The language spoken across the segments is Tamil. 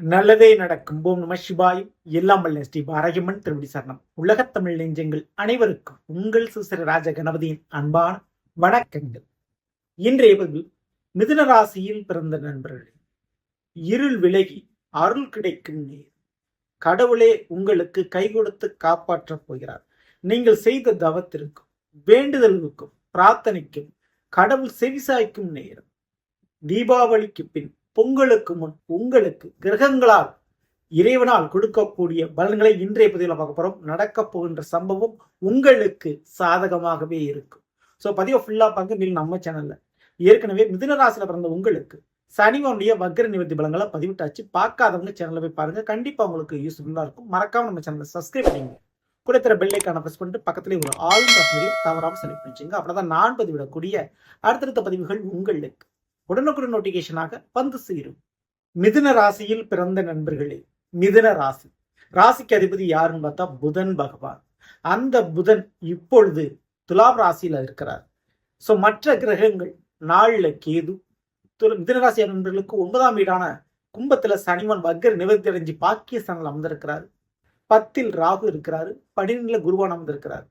நல்லதே நடக்கும். போம் நம சிவாய். எல்லாம் வல்ல ஸ்ரீ பாரகிமன் திருவடி சரணம். உலகத் தமிழ் நெஞ்சங்கள் அனைவருக்கும் உங்கள் சுசிர ராஜ கணபதியின் அன்பான வணக்கங்கள். இன்றைய பதில் மிதுன ராசியில் பிறந்த நண்பர்களே இருள் விலகி அருள் கிடைக்கும் நேர். கடவுளே உங்களுக்கு கை கொடுத்து காப்பாற்றப் போகிறார். நீங்கள் செய்த தவத்திற்கும் வேண்டுதலுக்கும் பிரார்த்தனைக்கும் கடவுள் செவிசாய்க்கும் நேரம். தீபாவளிக்கு பின் பொங்கலுக்கு முன் உங்களுக்கு கிரகங்களால் இறைவனால் கொடுக்கக்கூடிய பலன்களை இன்றைய பதிவில் பார்க்க போறோம். நடக்க போகின்ற சம்பவம் உங்களுக்கு சாதகமாகவே இருக்கும். ஸோ பதிவை ஃபுல்லா பார்க்க மீன் நம்ம சேனல்ல ஏற்கனவே மிதுனராசியில பிறந்த உங்களுக்கு சனிவனுடைய வக்ர நிவர்த்தி பலங்களை பதிவிட்டாச்சு. பார்க்காதவங்க சேனலில் போய் பாருங்க. கண்டிப்பா உங்களுக்கு யூஸ்ஃபுல்லாக இருக்கும். மறக்காம நம்ம சேனலை சப்ஸ்கிரைப் பண்ணுங்க. கூட தர பெல்லைக்கான ப்ரெஸ் பண்ணிட்டு பக்கத்துலேயே ஒரு ஆல் பசங்களையும் தவறாமல் செலக்ட் பண்ணிச்சுங்க. தான் நான் பதிவிடக்கூடிய அடுத்தடுத்த பதிவுகள் உங்களுக்கு. உடனுக்குடன் நோட்டிபிகேஷனாக வந்து சேரும். மிதுன ராசியில் பிறந்த நண்பர்களே மிதுன ராசி. ராசிக்கு அதிபதி யாருன்னு பார்த்தா புதன் பகவான். அந்த புதன் இப்பொழுது துலாம் ராசியில இருக்கிறார். ஸோ மற்ற கிரகங்கள் நாளில் கேது. துல- மிதுன ராசி நண்பர்களுக்கு ஒன்பதாம் வீடான கும்பத்துல சனிவன் வக்கர நிவர்த்தி அடைஞ்சு பாக்கியஸ்தானில் அமர்ந்திருக்கிறார். பத்தில் ராகு இருக்கிறாரு பன்னிரெண்டுல குருவான் அமர்ந்திருக்கிறார்.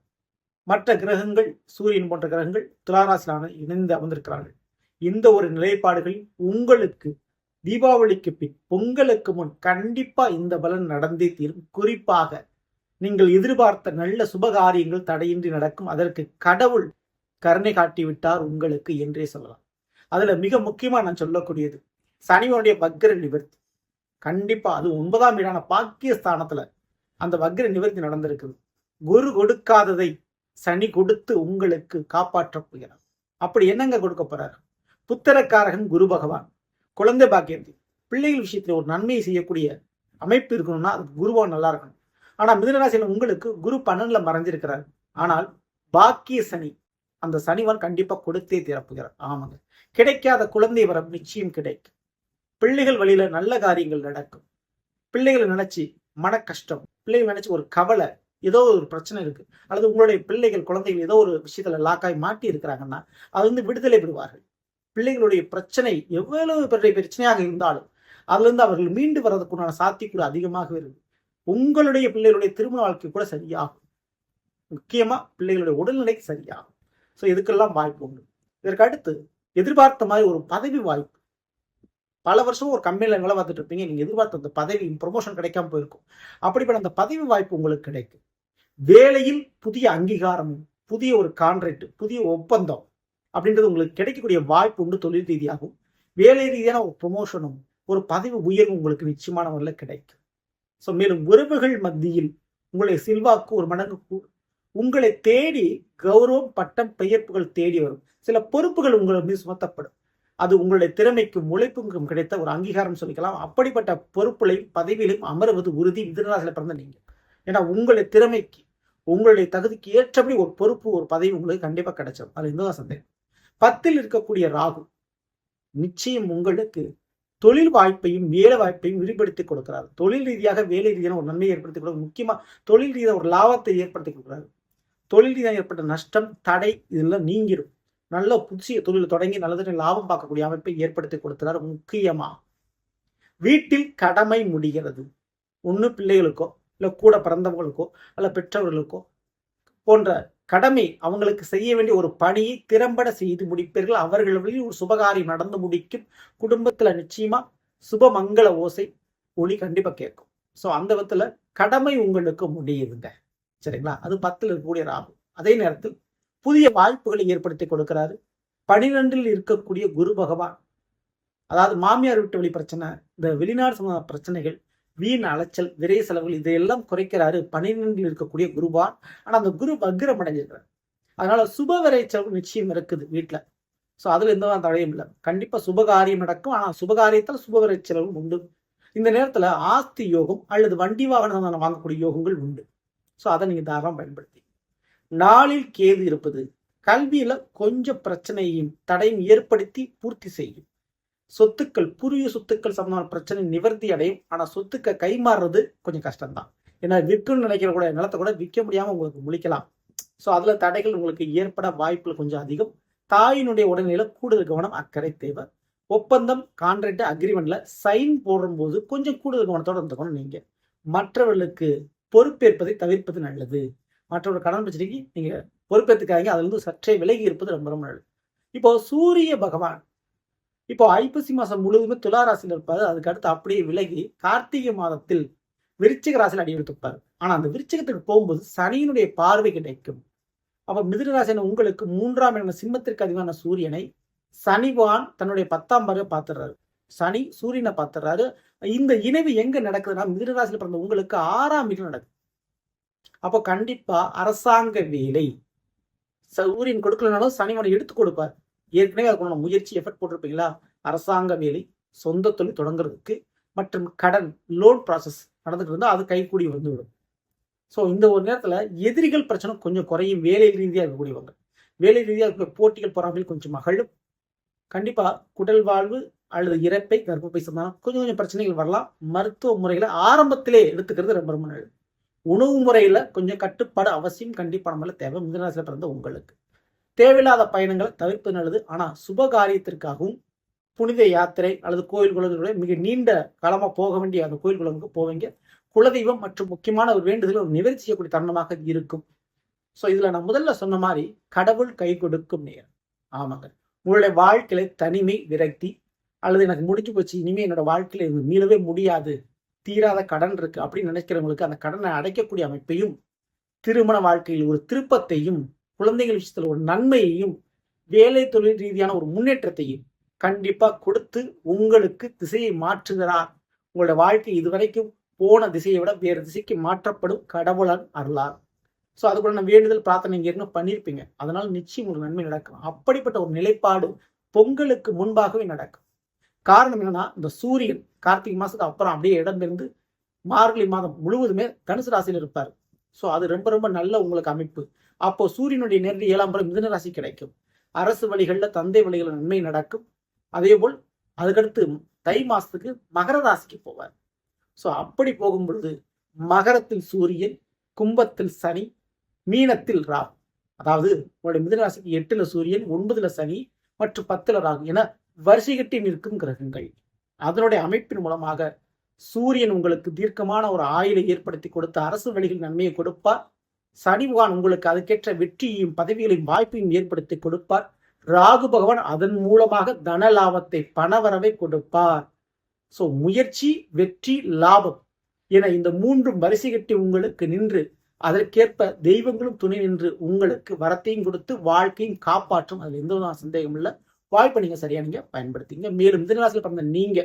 மற்ற கிரகங்கள் சூரியன் போன்ற கிரகங்கள் துளாராசிலான இணைந்து அமர்ந்திருக்கிறார்கள். இந்த ஒரு நிலைப்பாடுகள் உங்களுக்கு தீபாவளிக்கு பின் பொங்கலுக்கு முன் கண்டிப்பா இந்த பலன் நடந்தே தீரும். குறிப்பாக நீங்கள் எதிர்பார்த்த நல்ல சுபகாரியங்கள் தடையின்றி நடக்கும். அதற்கு கடவுள் கருணை காட்டி விட்டார் உங்களுக்கு என்றே சொல்லலாம். அதுல மிக முக்கியமா நான் சொல்லக்கூடியது சனிவனுடைய வக்ர நிவர்த்தி. கண்டிப்பா அது ஒன்பதாம் வீடான பாக்கியஸ்தானத்துல அந்த வக்ர நிவர்த்தி நடந்திருக்குது. குரு கொடுக்காததை சனி கொடுத்து உங்களுக்கு காப்பாற்ற போகிறார். அப்படி என்னங்க கொடுக்க போறாரு? புத்திரக்காரகன் குரு பகவான். குழந்தை பாக்கியத்தி பிள்ளைகள் விஷயத்துல ஒரு நன்மையை செய்யக்கூடிய அமைப்பு இருக்கணும்னா அது குருவா நல்லா இருக்கணும். ஆனா மிதனராசியில் உங்களுக்கு குரு பன்னெண்டுல மறைஞ்சிருக்கிறார். ஆனால் பாக்கிய சனி அந்த சனிவன் கண்டிப்பா கொடுத்தே திறப்புகிறார் ஆமாங்க. கிடைக்காத குழந்தை வரம் நிச்சயம் கிடைக்கும். பிள்ளைகள் வழியில நல்ல காரியங்கள் நடக்கும். பிள்ளைகளை நினைச்சு மன கஷ்டம் பிள்ளைகள் நினைச்சு ஒரு கவலை ஏதோ ஒரு பிரச்சனை இருக்கு. அல்லது உங்களுடைய பிள்ளைகள் குழந்தைகள் ஏதோ ஒரு விஷயத்துல லாக்காய் மாட்டி இருக்கிறாங்கன்னா அது வந்து விடுதலை விடுவார்கள் பிள்ளைகளுடைய பிரச்சனை எவ்வளவு பெரிய பிரச்சனையாக இருந்தாலும் அதுலேருந்து அவர்கள் மீண்டு வர்றதுக்குண்டான சாத்தியக்கூட அதிகமாகவே இருக்கு உங்களுடைய பிள்ளைகளுடைய திருமண வாழ்க்கை கூட சரியாகும். முக்கியமாக பிள்ளைகளுடைய உடல்நிலை சரியாகும். ஸோ இதுக்கெல்லாம் வாய்ப்பு உண்டு. இதற்கு அடுத்து எதிர்பார்த்த மாதிரி ஒரு பதவி வாய்ப்பு. பல வருஷம் ஒரு கம்பெனியில் வேலை பார்த்துட்டு இருப்பீங்க. நீங்கள் எதிர்பார்த்த அந்த பதவி ப்ரொமோஷன் கிடைக்காம போயிருக்கும். அப்படிப்பட்ட அந்த பதவி வாய்ப்பு உங்களுக்கு கிடைக்கும். வேலையில் புதிய அங்கீகாரமும் புதிய ஒரு கான்ட்ராக்ட் புதிய ஒப்பந்தம் அப்படின்றது உங்களுக்கு கிடைக்கக்கூடிய வாய்ப்பு உண்டு தொழில் ரீதியாகவும் வேலை ரீதியான ஒரு ப்ரொமோஷனும் ஒரு பதவி உயர்வும் உங்களுக்கு நிச்சயமான முறையில் கிடைக்கும். ஸோ மேலும் உறவுகள் மத்தியில் உங்களுடைய செல்வாக்கு ஒரு மடங்கு உங்களை தேடி கௌரவம் பட்டம் பெயர்ப்புகள் தேடி வரும். சில பொறுப்புகள் உங்களை மீது சுமத்தப்படும். அது உங்களுடைய திறமைக்கும் உழைப்புக்கும் கிடைத்த ஒரு அங்கீகாரம் சொல்லிக்கலாம். அப்படிப்பட்ட பொறுப்புகளையும் பதவியிலும் அமர்வது உறுதி மிதுனராசியில் பிறந்த நீங்கள். ஏன்னா உங்களுடைய திறமைக்கு உங்களுடைய தகுதிக்கு ஏற்றபடி ஒரு பொறுப்பு ஒரு பதவி உங்களுக்கு கண்டிப்பாக கிடைச்சிடும் அது எந்ததான் சந்தேகம். பத்தில் இருக்கக்கூடிய ராகு நிச்சயம் உங்களுக்கு தொழில் வாய்ப்பையும் வேலை வாய்ப்பையும் விரிவுபடுத்தி கொடுக்கிறார். தொழில் ரீதியாக வேலை ரீதியான ஒரு நன்மையை ஏற்படுத்தி கொடுக்க முக்கியமாக தொழில் ரீதியாக ஒரு லாபத்தை ஏற்படுத்தி கொடுக்குறாரு. தொழில் ரீதியாக ஏற்பட்ட நஷ்டம் தடை இதெல்லாம் நீங்கிடும் நல்ல புதிய தொழில் தொடங்கி நல்லது லாபம் பார்க்கக்கூடிய அமைப்பை ஏற்படுத்தி கொடுக்கிறார் முக்கியமா. வீட்டில் கடமை முடிகிறது. ஒன்று பிள்ளைகளுக்கோ இல்லை கூட பிறந்தவங்களுக்கோ அல்ல பெற்றவர்களுக்கோ போன்ற கடமை அவங்களுக்கு செய்ய வேண்டிய ஒரு பணியை திறம்பட செய்து முடிப்பீர்கள். அவர்கள் ஒரு சுபகாரியம் நடந்து முடிக்கும் குடும்பத்துல நிச்சயமா சுபமங்கள ஓசை ஒளி கண்டிப்பா கேட்கும். ஸோ அந்த விதத்துல கடமை உங்களுக்கு முடியுதுங்க. சரிங்களா? அது பத்தில் இருக்கக்கூடிய ராகு. அதே நேரத்தில் புதிய வாய்ப்புகளை ஏற்படுத்தி கொடுக்கிறாரு. பனிரெண்டில் இருக்கக்கூடிய குரு பகவான். அதாவது மாமியார் வீட்டு வழி பிரச்சனை இந்த வெளிநாடு சம்பந்த பிரச்சனைகள் வீண் அலைச்சல் விரை செலவுகள் இதையெல்லாம் குறைக்கிறாரு. பனிரெண்டில் இருக்கக்கூடிய குருவான் ஆனா அந்த குரு வக்ரம் அடைஞ்சிருக்கிறார் அதனால சுப விரை செலவு நிச்சயம் இருக்குது வீட்டுல ஸோ அதுல எந்த தடையும் இல்லை. கண்டிப்பா சுபகாரியம் நடக்கும். ஆனா சுபகாரியத்தில் சுப விரை செலவும் உண்டு. இந்த நேரத்துல ஆஸ்தி யோகம் அல்லது வண்டி வாகனம் வாங்கக்கூடிய யோகங்கள் உண்டு. ஸோ அதை நீங்க தாராளம் பயன்படுத்தி. நாளில் கேது இருப்பது. கல்வியில கொஞ்சம் பிரச்சனையும் தடையும் ஏற்படுத்தி பூர்த்தி செய்யும். சொத்துக்கள் புரிய சொத்துக்கள் சம்பந்தமான பிரச்சனை நிவர்த்தி அடையும். ஆனா சொத்துக்க கைமாறுறது கொஞ்சம் கஷ்டம்தான். ஏன்னா விற்கணும்னு நினைக்கிற கூட நிலத்தை கூட விற்க முடியாம உங்களுக்கு முழிக்கலாம். ஸோ அதுல தடைகள் உங்களுக்கு ஏற்பட வாய்ப்புகள் கொஞ்சம் அதிகம். தாயினுடைய உடல்நிலையில கூடுதல் கவனம் அக்கறை தேவை. ஒப்பந்தம் கான்ட்ராக்ட் அக்ரிமெண்ட்ல சைன் போடும்போது கொஞ்சம் கூடுதல் கவனத்தோட இருந்துக்கணும் நீங்க. மற்றவர்களுக்கு பொறுப்பேற்பதை தவிர்ப்பது நல்லது. மற்றவர்கள் கடன் பிரச்சனைக்கு நீங்க பொறுப்பேற்றுக்காதீங்க அதுல இருந்து சற்றே விலகி இருப்பது ரொம்ப ரொம்ப நல்லது. இப்போ சூரிய பகவான் இப்போ ஐப்பசி மாசம் முழுவதுமே துலா ராசியில் இருப்பாரு. அதுக்கு அடுத்து அப்படியே விலகி கார்த்திகை மாதத்தில் விருச்சிக ராசியில் அடி எடுத்துப்பாரு. ஆனா அந்த விருச்சிகத்துக்கு போகும்போது சனியினுடைய பார்வை கிடைக்கும். அப்ப மிதுன ராசியான உங்களுக்கு மூன்றாம் இடம் சிம்மத்திற்கு அதிகமான சூரியனை சனிவான் தன்னுடைய பத்தாம் பார்வை பார்த்துடுறாரு. சனி சூரியனை பார்த்துறாரு இந்த இணைவு எங்க நடக்குதுன்னா மிதுனராசியில் பிறந்த உங்களுக்கு ஆறாம் வீட்டில் நடக்குது. அப்போ கண்டிப்பா அரசாங்க வேலை. சூரியன் கொடுக்கலனாலும் சனிவனை எடுத்து கொடுப்பார். ஏற்கனவே அதுக்குள்ள முயற்சி எஃபர்ட் போட்டிருப்பீங்களா? அரசாங்க வேலை சொந்த தொழில் தொடங்குறதுக்கு மற்றும் கடன் லோன் ப்ராசஸ் நடந்துட்டு இருந்தால் அது கைக்கூடி வந்துவிடும். ஸோ இந்த ஒரு நேரத்தில் எதிரிகள் பிரச்சனை கொஞ்சம் குறையும். வேலை ரீதியாக இருக்கக்கூடியவங்க. வேலை ரீதியாக இருக்கிற போட்டிகள் பொறாமையில் கொஞ்சம் மகளும் கண்டிப்பாக குடல் வாழ்வு அல்லது இறப்பை கர்ப்பப்பை சம்பந்தம் கொஞ்சம் கொஞ்சம் பிரச்சனைகள் வரலாம். மருத்துவ முறைகளை ஆரம்பத்திலே எடுத்துக்கிறது ரொம்ப ரொம்ப நல்லது. உணவு முறையில் கொஞ்சம் கட்டுப்பாடு அவசியம். கண்டிப்பாக நம்மள தேவை. மிதனராசியில் பிறந்த உங்களுக்கு. தேவையில்லாத பயணங்களை தவிர்ப்பது நல்லது. ஆனால் சுப காரியத்திற்காகவும் புனித யாத்திரை அல்லது கோயில் குளங்களோட மிக நீண்ட காலமாக போக வேண்டிய அந்த கோயில் குளங்களுக்கு போவீங்க. குலதெய்வம் மற்றும் முக்கியமான ஒரு வேண்டுதல் ஒரு நிவர்த்தி செய்யக்கூடிய தருணமாக இருக்கும். ஸோ இதில் நான் முதல்ல சொன்ன மாதிரி கடவுள் கை கொடுக்கும் நேரம். ஆமாங்க. உங்களுடைய வாழ்க்கையில தனிமை விரக்தி அல்லது எனக்கு முடிஞ்சு போச்சு இனிமே என்னோட வாழ்க்கையில மீளவே முடியாது தீராத கடன் இருக்கு அப்படின்னு நினைக்கிறவங்களுக்கு அந்த கடனை அடைக்கக்கூடிய அமைப்பையும் திருமண வாழ்க்கையில் ஒரு திருப்பத்தையும் குழந்தைகள் விஷயத்துல ஒரு நன்மையையும் வேலை தொழில் ரீதியான ஒரு முன்னேற்றத்தையும் கண்டிப்பா கொடுத்து உங்களுக்கு திசையை மாற்றுகிறார். உங்களோட வாழ்க்கை இதுவரைக்கும் போன திசையை விட வேறு திசைக்கு மாற்றப்படும் கடவுளன் அருளார் ஸோ அதுக்குள்ள நான் வேண்டுதல் பிரார்த்தனை இங்கே இருந்து பண்ணியிருப்பீங்க. அதனால நிச்சயம் ஒரு நன்மை நடக்கும். அப்படிப்பட்ட ஒரு நிலைப்பாடு பொங்கலுக்கு முன்பாகவே நடக்கும். காரணம் என்னன்னா இந்த சூரியன் கார்த்திகை மாசத்துக்கு அப்புறம் அப்படியே இடம்பெயர்ந்து மார்கழி மாதம் முழுவதுமே தனுசு ராசியில் இருப்பார். ஸோ அது ரொம்ப ரொம்ப நல்ல உங்களுக்கு அமைப்பு. அப்போ சூரியனுடைய நேரடி ஏழாம் படம் மிதன ராசி கிடைக்கும். அரசு வழிகளில் தந்தை வழிகளில் நன்மை நடக்கும். அதே போல் அதுக்கடுத்து தை மாசத்துக்கு மகர ராசிக்கு போவார். ஸோ அப்படி போகும் பொழுது மகரத்தில் சூரியன் கும்பத்தில் சனி மீனத்தில் ராகு. அதாவது உங்களுடைய மிதன ராசிக்கு எட்டுல சூரியன் ஒன்பதுல சனி மற்றும் பத்துல ராகு என வரிசை கட்டி நிற்கும் கிரகங்கள். அதனுடைய அமைப்பின் மூலமாக சூரியன் உங்களுக்கு தீர்க்கமான ஒரு ஆயுளை ஏற்படுத்தி கொடுத்து அரசு வழிகள் நன்மையை கொடுப்பார். சனி பகவான் உங்களுக்கு அதுக்கேற்ற வெற்றியையும் பதவிகளையும் வாய்ப்பையும் ஏற்படுத்தி கொடுப்பார். ராகு பகவான் அதன் மூலமாக தன லாபத்தை பணவரவை கொடுப்பார். ஸோ முயற்சி வெற்றி லாபம் என இந்த மூன்றும் வரிசை கட்டி உங்களுக்கு நின்று அதற்கேற்ப தெய்வங்களும் துணை நின்று உங்களுக்கு வரத்தையும் கொடுத்து வாழ்க்கையும் காப்பாற்றும். அதில் எந்த விதமான சந்தேகம் இல்லை. வாய்ப்பை நீங்க சரியா நீங்க பயன்படுத்திங்க. மேலும் மிதனராசியில் பிறந்த நீங்க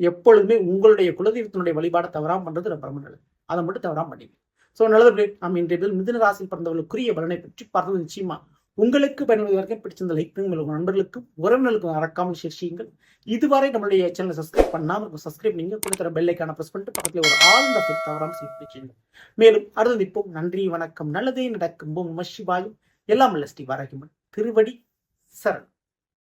எப்பொழுதுமே உங்களுடைய குலதெய்வத்தினுடைய வழிபாடை தவறாம பண்றது ரொம்ப ரொம்ப நல்லது. அதை மட்டும் தவறாம பண்ணிங்க ஸோ நல்லது நாம் இன்றைய பேர் மிதுன ராசியில் பிறந்தவர்களுக்குரிய பலனை பற்றி பார்த்தது நிச்சயமா. உங்களுக்கு பயனுள்ள வரைக்கும் பிடிச்சிருந்த லைக் பண்ணுங்கள். உங்கள் நண்பர்களுக்கும் உறவினர்களுக்கும் மறக்காமல் ஷேர் செய்யுங்கள். இதுவரை நம்மளுடைய சேனலை சப்ஸ்கிரைப் பண்ணாமல் இருக்கும் சப்ஸ்கிரைப் நீங்க கொடுத்துற பெல்லைக்கான ப்ரெஸ் பண்ணிட்டு பக்கத்தில் ஒரு ஆழ்ந்த பேர் தவறாமல் செலுத்தி செய்யுங்கள் மேலும் அடுத்தது நிற்போம். நன்றி வணக்கம். நல்லதே நடக்கும். போம் நம சிவாயும் எல்லாம் ஸ்ரீ வாராகிமன் திருவடி சரண்.